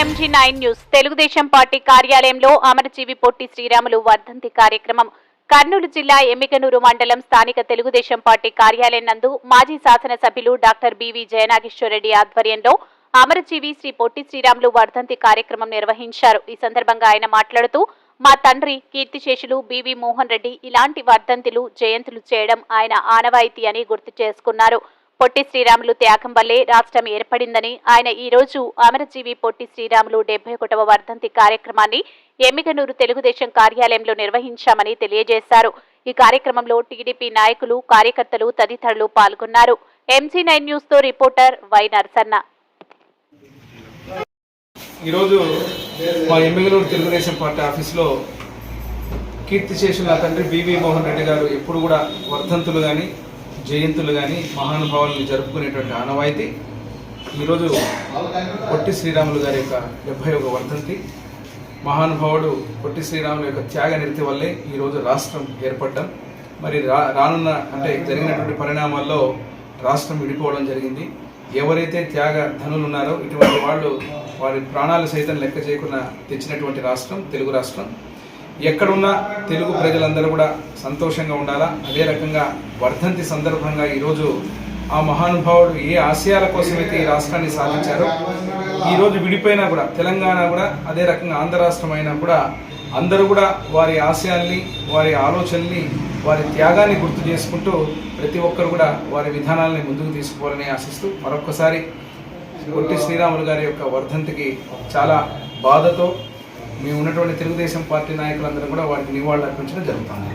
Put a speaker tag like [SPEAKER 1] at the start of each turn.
[SPEAKER 1] MG nine news Telugu Desam party కార్యాలయంలో అమరజీవి పొట్టి శ్రీరాములు వర్ధంతి కార్యక్రమం. కర్నూలు జిల్లా ఎమ్మికనూరు మండలం స్థానిక తెలుగుదేశం పార్టీ కార్యాలయం నందు మాజీ శాసనసభ్యులు డాక్టర్ బివి జయనాగేశ్వరరెడ్డి ఆధ్వర్యంలో అమరజీవి శ్రీ పొట్టి శ్రీరాములు వర్ధంతి కార్యక్రమం నిర్వహించారు. ఈ సందర్భంగా ఆయన మాట్లాడుతూ మా తండ్రి కీర్తిశేషులు బివి మోహన్ రెడ్డి ఇలాంటి వర్ధంతులు జయంతులు చేయడం ఆయన ఆనవాయితీ అని గుర్తు చేసుకున్నారు. పొట్టి శ్రీరాములు త్యాగం వల్లే రాష్ట్రం ఏర్పడిందని ఆయన ఈ రోజు అమరజీవి పొట్టి శ్రీరాములు డెబ్బై ఒకటవ వర్ధంతి కార్యక్రమాన్ని ఎమ్మిగనూరు తెలుగుదేశం కార్యాలయంలో నిర్వహించామని తెలియజేశారు. ఈ కార్యక్రమంలో టీడీపీ నాయకులు కార్యకర్తలు తదితరులు పాల్గొన్నారు. ఎంసీ నైన్ న్యూస్తో రిపోర్టర్ వై నర్సన్న.
[SPEAKER 2] ఈరోజు మా ఎమ్మెల్యేలు తెలుగుదేశం పార్టీ ఆఫీస్లో కీర్తిశేషులు తండ్రి బీవీ మోహన్ రెడ్డి గారు ఎప్పుడు కూడా వర్ధంతులు కానీ జయంతులు కానీ మహానుభావుల్ని జరుపుకునేటువంటి ఆనవాయితీ. ఈరోజు పొట్టి శ్రీరాములు గారి యొక్క డెబ్బై ఒక వర్ధంతి. మహానుభావుడు పొట్టి శ్రీరాములు యొక్క త్యాగ నిరతి వల్లే ఈరోజు రాష్ట్రం ఏర్పడడం. మరి రా రానున్న అంటే జరిగినటువంటి పరిణామాల్లో రాష్ట్రం విడిపోవడం జరిగింది. ఎవరైతే త్యాగ ధనులు ఉన్నారో ఇటువంటి వాళ్ళు వారి ప్రాణాలు సైతం లెక్క చేయకుండా తెచ్చినటువంటి రాష్ట్రం తెలుగు రాష్ట్రం. ఎక్కడున్నా తెలుగు ప్రజలందరూ కూడా సంతోషంగా ఉండాలా? అదే రకంగా వర్ధంతి సందర్భంగా ఈరోజు ఆ మహానుభావుడు ఏ ఆశయాల కోసమైతే ఈ రాష్ట్రాన్ని సాధించారో ఈ రోజు విడిపోయినా కూడా తెలంగాణ కూడా అదే రకంగా ఆంధ్ర రాష్ట్రం అయినా కూడా అందరూ కూడా వారి ఆశయాల్ని వారి ఆలోచనల్ని వారి త్యాగాన్ని గుర్తు చేసుకుంటూ ప్రతి ఒక్కరు కూడా వారి విధానాలని ముందుకు తీసుకోవాలని ఆశిస్తూ మరొక్కసారి పొట్టి శ్రీరాములు గారి యొక్క వర్ధంతికి చాలా బాధతో మేము ఉన్నటువంటి తెలుగుదేశం పార్టీ నాయకులందరూ కూడా వాటికి నివాళులు అర్పించడం జరుగుతుంది.